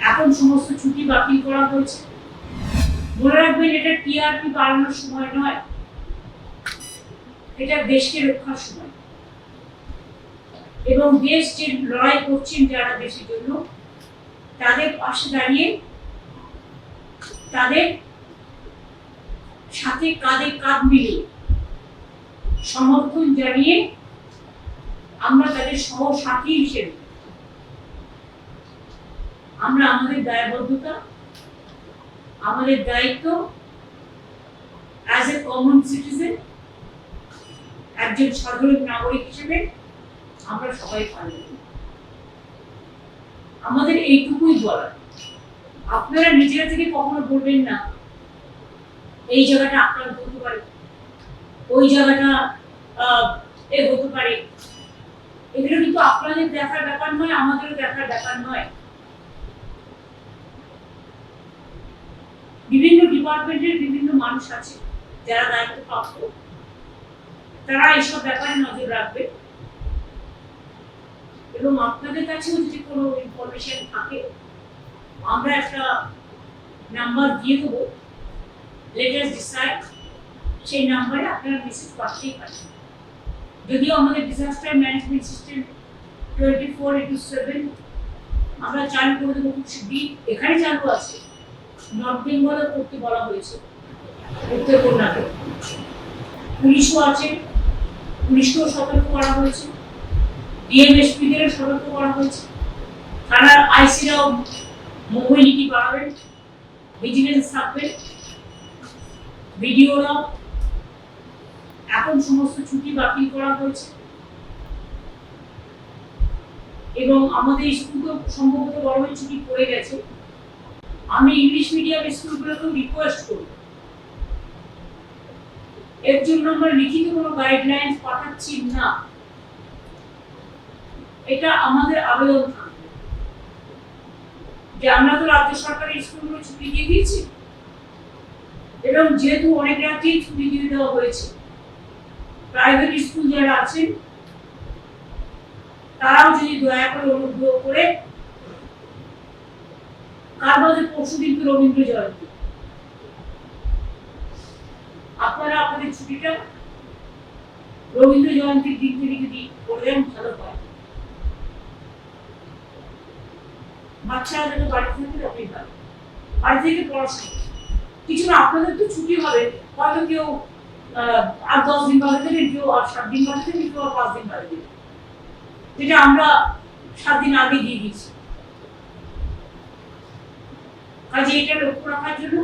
এখন সমস্ত ছুটি বাতিল করা হয়েছে। মনে রাখবেন, এটা টিআরপি বাড়ানোর সময় নয়। এটা দেশকে রক্ষার সময়। এবং দেশ যে লড়াই করছেন যারা দেশের জন্য, তাদের পাশে দাঁড়িয়ে তাদের সাথে কাঁধে কাঁধ মিলিয়ে সমর্থন জানিয়ে আমরা তাদের সহসাথী হিসেবে আমরা আমাদের দায়বদ্ধতা, আমাদের দায়িত্ব অ্যাজ এ কমন সিটিজেন একজন সাধারণ নাগরিক হিসেবে আমরা সবাই পালন আমাদের এইটুকুই বলার। আপনারা নিজেরা থেকে কখনো বলবেন না, এই জায়গাটা আক্রান্ত হতে পারে, ওই জায়গাটা এ হতে পারে। এগুলো কিন্তু আপনাদের দেখার ব্যাপার নয়, আমাদেরও দেখার ব্যাপার নয়। বিভিন্ন ডিপার্টমেন্টের বিভিন্ন মানুষ আছে যারা দায়িত্ব প্রাপ্ত। তারা এইসব ব্যাপারে নজর রাখবে। এবং আপনাদের কাছেও যদি কোনো ইনফরমেশন থাকে, আমরা একটা নাম্বার দিয়ে দেবো। লেটেস্ট ডিসাইড সেই নাম্বারে আপনারা মেসেজ পাঠাতেই পারেন যদিও আমাদের disaster management system twenty four into seven আমরা চালু করে দেবো। খুব শিগগিরই এখানে চালু আছে। নর্থ করতে বলা হয়েছে। উত্তর কর্ণাটক। পুলিশও আছে। পুলিশকেও সতর্ক করা হয়েছে। ডিএমএসপিদেরও সতর্ক করা হয়েছে। থানার আইসিরাও মোবিলিটি বাড়াবেন ভিজিলেন্স থাকবে। ভিডিওরাও। এখন সমস্ত ছুটি বাতিল করা হয়েছে। এবং আমাদের স্কুল তো সম্ভবত গরমের ছুটি পড়ে গেছে। আমি ইংলিশ মিডিয়াম স্কুলগুলোকেও রিকোয়েস্ট করব এর জন্য আমরা লিখিত কোনো গাইডলাইন্স পাঠাচ্ছি না। এটা আমাদের আবেদন থাকবে। যে আমরা তো রাজ্য সরকারের স্কুলগুলো ছুটি দিয়ে দিয়েছি। এবং যেহেতু অনেক রাজ্যেই ছুটি দিয়ে দেওয়া হয়েছে প্রাইভেট স্কুল যারা আছেন, তারাও যদি দয়া করে অনুগ্রহ করে কার মধ্যে পরশু দিন তো রবীন্দ্র জয়ন্তী। আপনারা আপনাদের ছুটিটা রবীন্দ্র জয়ন্তীর দিন থেকে যদি করে দেন, ভালো হয়। বাচ্চারা যাতে বাড়ি থেকে, ততই ভালো। বাড়ি থেকে পড়াশোনা। কিছু না, আপনাদের তো ছুটি হবে। হয়তো কেউ আর দশ দিন বাদে দেবেন, কেউ আর সাত দিন বাদে দেবেন, কেউ আর পাঁচ দিন দেবেন। যেটা আমরা সাত দিন আগে দিয়ে দিচ্ছি কাজে এটা লক্ষ্য রাখার জন্য